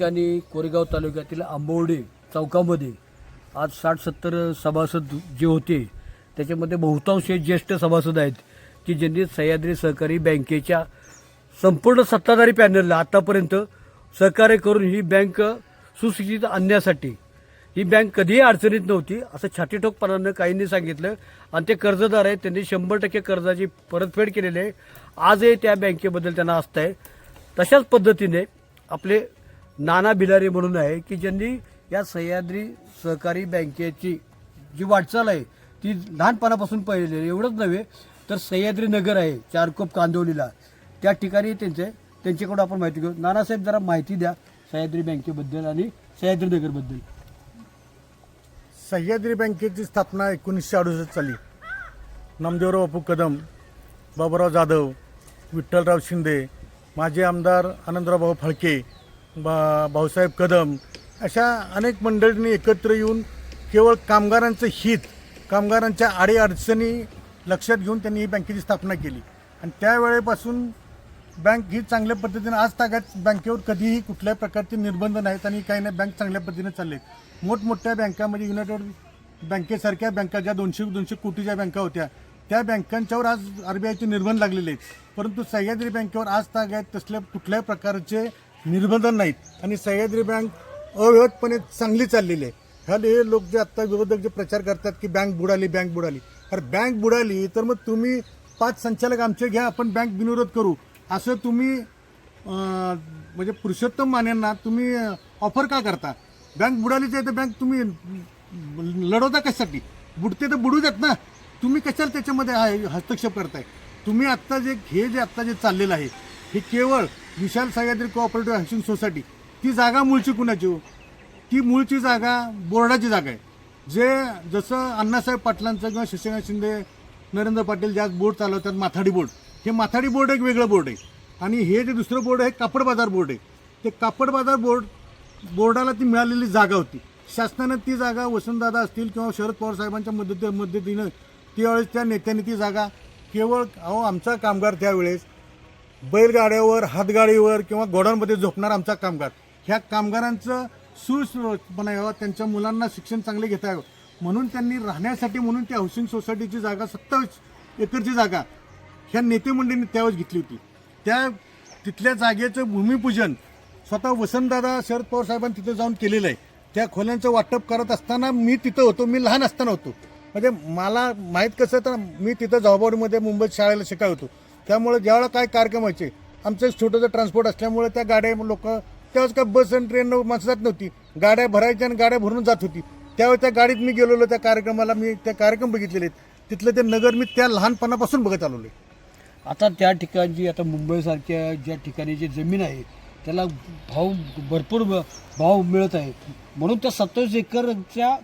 ठिकाणी कोरेगाव तालुक्यातील आंबवडे चौकामध्ये आज साठ सत्तर सभासद जे होते त्याच्यामध्ये बहुतांश हे ज्येष्ठ सभासद आहेत की ज्यांनी सह्याद्री सहकारी बँकेच्या संपूर्ण सत्ताधारी पॅनलला आतापर्यंत सहकार्य करून ही बँक सुस्थितीत आणण्यासाठी ही बँक कधीही अडचणीत नव्हती असं छातीठोकपणानं काहींनी सांगितलं. आणि ते कर्जदार आहेत त्यांनी शंभर टक्के कर्जाची परतफेड केलेली आहे. आजही त्या बँकेबद्दल त्यांना आस्था आहे. तशाच पद्धतीने आपले नाना भिलारे म्हणून आहे की ज्यांनी या सह्याद्री सहकारी बँकेची जी वाटचाल आहे ती लहानपणापासून पाहिलेली एवढंच नव्हे तर सह्याद्री नगर आहे चारकोप कांदवलीला. त्या ठिकाणी त्यांचे त्यांच्याकडून आपण माहिती घेऊ. नानासाहेब जरा माहिती द्या सह्याद्री बँकेबद्दल आणि सह्याद्री नगरबद्दल सह्याद्री बँकेची स्थापना एकोणीसशे अडुसष्ट साली. नामदेवराव बापू कदम बाबुराव जाधव विठ्ठलराव शिंदे माजी आमदार आनंदराव भाऊ फळके बा भाऊसाहेब कदम अशा अनेक मंडळींनी एकत्र येऊन केवळ कामगारांचं हित कामगारांच्या अडीअडचणी लक्षात घेऊन त्यांनी ही बँकेची स्थापना केली. आणि त्यावेळेपासून बँक ही चांगल्या पद्धतीने आज तागात बँकेवर कधीही कुठल्याही प्रकारचे निर्बंध नाहीत आणि काही नाही बँक चांगल्या पद्धतीने चालले मोठमोठ्या बँका म्हणजे युनायटेड बँकेसारख्या बँका ज्या दोनशे दोनशे कोटीच्या बँका होत्या त्या बँकांच्यावर आज आर बी आयचे निर्बंध लागलेले आहेत. परंतु सह्याद्री बँकेवर आज तागायत तसल्या कुठल्याही प्रकारचे निर्बंध नाहीत. आणि सह्याद्री बँक अव्यवतपणे चांगली चाललेली आहे. ह्याला हे लोक जे आत्ता विरोधक जे प्रचार करतात की बँक बुडाली बँक बुडाली. अरे बँक बुडाली तर मग तुम्ही पाच संचालक आमचे घ्या आपण बँक बिनविरोध करू. असं तुम्ही म्हणजे पुरुषोत्तम मानेंना तुम्ही ऑफर का करता? बँक बुडालीच आहे तर बँक तुम्ही लढवता कशासाठी? बुडते तर बुडू देत ना. तुम्ही कशाला त्याच्यामध्ये हस्तक्षेप करताय? तुम्ही आत्ता जे हे जे आत्ता जे चाललेलं आहे हे केवळ Vishal Sahyadri cooperative housing society ती जागा मूळची कुणाची हो? ती मूळची जागा बोर्डाची जागा आहे. जे जसं अण्णासाहेब पाटलांचं किंवा शिवसेना शिंदे नरेंद्र पाटील ज्या बोर्ड चालवतात माथाडी बोर्ड. हे माथाडी बोर्ड एक वेगळं बोर्ड आहे. आणि हे जे दुसरं बोर्ड आहे कापड बाजार बोर्ड आहे. ते कापड बाजार बोर्ड बोर्डाला ती मिळालेली जागा होती. शासनानं ती जागा वसंतदादा असतील किंवा शरद पवार साहेबांच्या मदती मदतीनं त्यावेळेस त्या नेत्यांनी ती जागा केवळ अहो आमचा कामगार त्यावेळेस बैलगाड्यावर हातगाडीवर किंवा गोडांमध्ये झोपणार आमचा कामगार. ह्या कामगारांचं सुस्पणा यावं त्यांच्या मुलांना शिक्षण चांगले घेता यावं. म्हणून त्यांनी राहण्यासाठी म्हणून ती हाऊसिंग सोसायटीची जागा सत्तावीस एकरची जागा ह्या नेतेमंडळींनी त्यावेळेस घेतली होती. त्या तिथल्या जागेचं भूमिपूजन स्वतः वसंतदादा शरद पवार साहेबांनी तिथं जाऊन केलेलं आहे. त्या खोल्यांचं वाटप करत असताना मी तिथं होतो मी लहान असताना होतो. म्हणजे मला माहीत कसं तर मी तिथं जॉबवडमध्ये मुंबईत शाळेला शिकाय होतो. त्यामुळे ज्यावेळेला काय कार्यक्रम व्हायचे आमचं एक छोटंसं ट्रान्सपोर्ट असल्यामुळे त्या गाड्या लोक त्यावेळेस काय बस आणि ट्रेन माणसं जात नव्हती. गाड्या भरायच्या आणि गाड्या भरून जात होती. त्यावेळी त्या गाडीत मी गेलेलो त्या कार्यक्रमाला मी त्या कार्यक्रम बघितलेले आहेत. तिथलं ते नगर मी त्या लहानपणापासून बघत आलेलो आहे. आता त्या ठिकाणची आता मुंबईसारख्या ज्या ठिकाणी जी जमीन आहे त्याला भाव भरपूर भाव मिळत आहे. म्हणून त्या सत्तावीस एकरच्या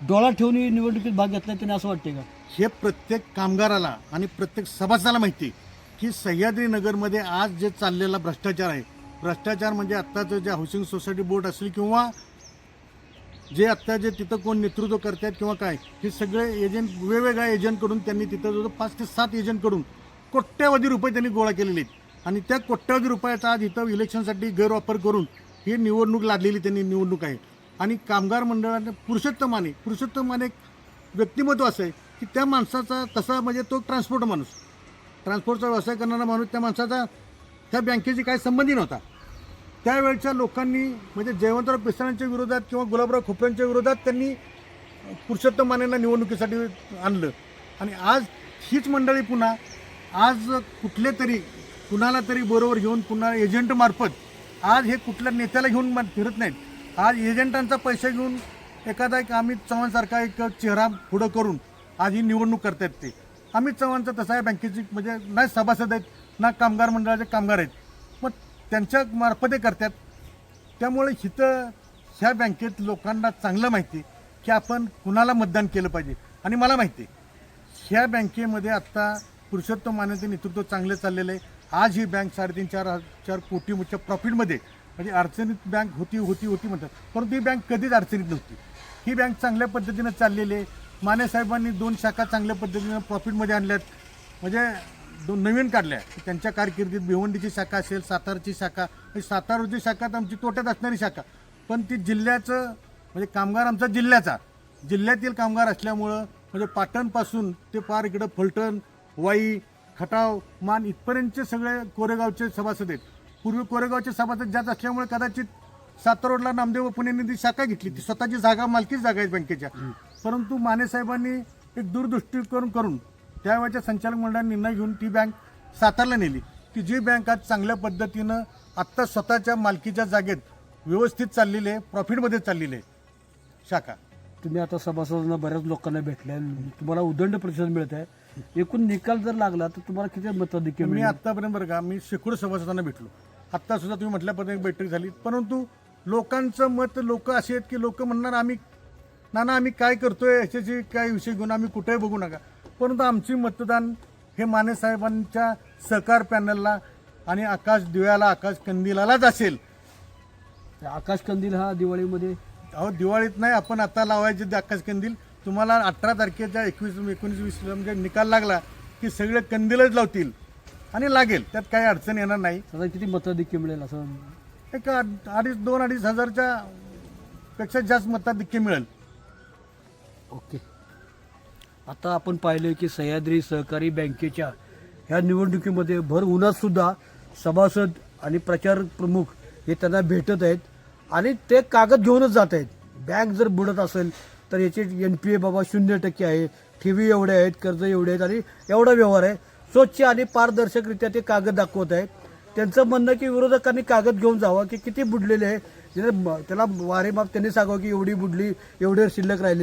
डोळा ठेवून निवडणुकीत भाग घेतला त्याने असं वाटते का? हे प्रत्येक कामगाराला आणि प्रत्येक सभासदाला माहिती आहे. की सह्याद्री नगरमध्ये आज जे चाललेला भ्रष्टाचार आहे भ्रष्टाचार म्हणजे आत्ताचं जे हाऊसिंग सोसायटी बोर्ड असेल किंवा जे आत्ता जे तिथं कोण नेतृत्व करतात किंवा काय हे सगळे एजंट वेगवेगळ्या एजंटकडून त्यांनी तिथं जवळ पाच ते सात एजंटकडून कोट्यवधी रुपये त्यांनी गोळा केलेले आहेत. आणि त्या कोट्यवधी रुपयाचा आज इथं इलेक्शनसाठी गैरवापर करून ही निवडणूक लादलेली त्यांनी निवडणूक आहे. आणि कामगार मंडळाने पुरुषोत्तम माने पुरुषोत्तम माने एक व्यक्तिमत्व असं आहे की त्या माणसाचा तसा म्हणजे तो ट्रान्सपोर्ट माणूस. ट्रान्सपोर्टचा व्यवसाय करणारा माणूस त्या माणसाचा त्या बँकेशी काही संबंधी नव्हता. त्यावेळच्या लोकांनी म्हणजे जयवंतराव पिसाळांच्या विरोधात किंवा गुलाबराव खोपऱ्यांच्या विरोधात त्यांनी पुरुषोत्तम मानेंना निवडणुकीसाठी आणलं. आणि आज हीच मंडळी पुन्हा आज कुठले तरी कुणाला तरी बरोबर घेऊन पुन्हा एजंटमार्फत आज हे कुठल्या नेत्याला घेऊन फिरत नाहीत. आज एजंटांचा पैसा घेऊन एखादा एक अमित चव्हाणसारखा एक चेहरा पुढं करून आज ही निवडणूक करतायत ते. अमित चव्हाणचं तसं आहे बँकेची म्हणजे नाही सभासद आहेत ना कामगार मंडळाचे कामगार आहेत. मग त्यांच्या मार्फते करतात. त्यामुळे हिथं ह्या बँकेत लोकांना चांगलं माहिती आहे की आपण कुणाला मतदान केलं पाहिजे. आणि मला माहिती आहे ह्या बँकेमध्ये आत्ता पुरुषोत्तम मानेचं नेतृत्व चांगलं चाललेलं आहे. आज ही बँक साडेतीन चार चार कोटीच्या म्हणजे प्रॉफिटमध्ये म्हणजे अडचणीत बँक होती होती होती म्हणतात. परंतु ही बँक कधीच अडचणीत नव्हती. ही बँक चांगल्या पद्धतीनं चाललेली आहे. माने साहेबांनी दोन शाखा चांगल्या पद्धतीनं प्रॉफिटमध्ये आणल्यात. म्हणजे दोन नवीन काढल्या. त्यांच्या कारकिर्दीत भिवंडीची शाखा असेल सातारची शाखा. ही सातारची शाखा तर आमची तोट्यात असणारी शाखा. पण ती जिल्ह्याचं म्हणजे कामगार आमचा जिल्ह्याचा. जिल्ह्यातील कामगार असल्यामुळं म्हणजे पाटणपासून ते पार इकडं फलटण वाई खटाव मान इथपर्यंतचे सगळे कोरेगावचे सभासद आहेत. पूर्वी कोरेगावचे सभासद जात असल्यामुळे कदाचित सातारोडला नामदेव पुणेंनी ती शाखा घेतली. ती स्वतःची जागा मालकीच जागा आहे बँकेच्या. परंतु माने साहेबांनी एक दूरदृष्टीकोन करून त्यावेळेच्या संचालक मंडळाने निर्णय घेऊन ती बँक सातारला नेली. की जी बँक आज चांगल्या पद्धतीनं आत्ता स्वतःच्या मालकीच्या जागेत व्यवस्थित चाललेली आहे प्रॉफिटमध्ये चाललेली आहे. शाखा. तुम्ही आता सभासदांना बऱ्याच लोकांना भेटल्या तुम्हाला उदंड प्रतिसाद मिळत आहे. एकूण निकाल जर लागला तर तुम्हाला किती मताधिक्य मी आत्तापर्यंत बरं का मी शेकडो सभासदांना भेटलो. आत्ता सुद्धा तुम्ही म्हटल्यापर्यंत एक बैठक झाली. परंतु लोकांचं मत लोक असे आहेत की लोक म्हणणार आम्ही नाना आम्ही काय करतोय याच्याशी काय विषय घेऊन आम्ही कुठेही बघू नका. परंतु आमची मतदान हे माने साहेबांच्या सहकार पॅनलला आणि आकाश दिव्याला आकाश कंदिलालाच असेल. आकाश कंदील हा दिवाळीमध्ये अहो दिवाळीत नाही आपण आता लावायचे ते आकाश कंदील. तुम्हाला अठरा तारखेच्या एकवीस एकोणीस वीस म्हणजे निकाल लागला की सगळे कंदीलच लावतील. आणि लागेल त्यात काही अडचण येणार नाही. साधारण किती मताधिक्य मिळेल असं? एक अड- अडीच दोन अडीच हजारच्या पेक्षा जास्त मताधिक्य मिळेल. ओके. आता आपण पाहिलं की सह्याद्री सहकारी बँकेच्या ह्या निवडणुकीमध्ये भर उन्हातसुद्धा सभासद आणि प्रचार प्रमुख हे त्यांना भेटत आहेत आणि ते कागद घेऊनच जात आहेत. बँक जर बुडत असेल तर याचे एन पी ए बाबा शून्य टक्के आहे. ठेवी एवढे आहेत कर्ज एवढे आहेत आणि एवढा व्यवहार आहे. स्वच्छ आणि पारदर्शकरित्या ते कागद दाखवत आहेत. त्यांचं म्हणणं की विरोधकांनी कागद घेऊन जावं की किती बुडलेले आहे. त्याला वारेमाप त्यांनी सांगावं की एवढी बुडली एवढे शिल्लक राहिले.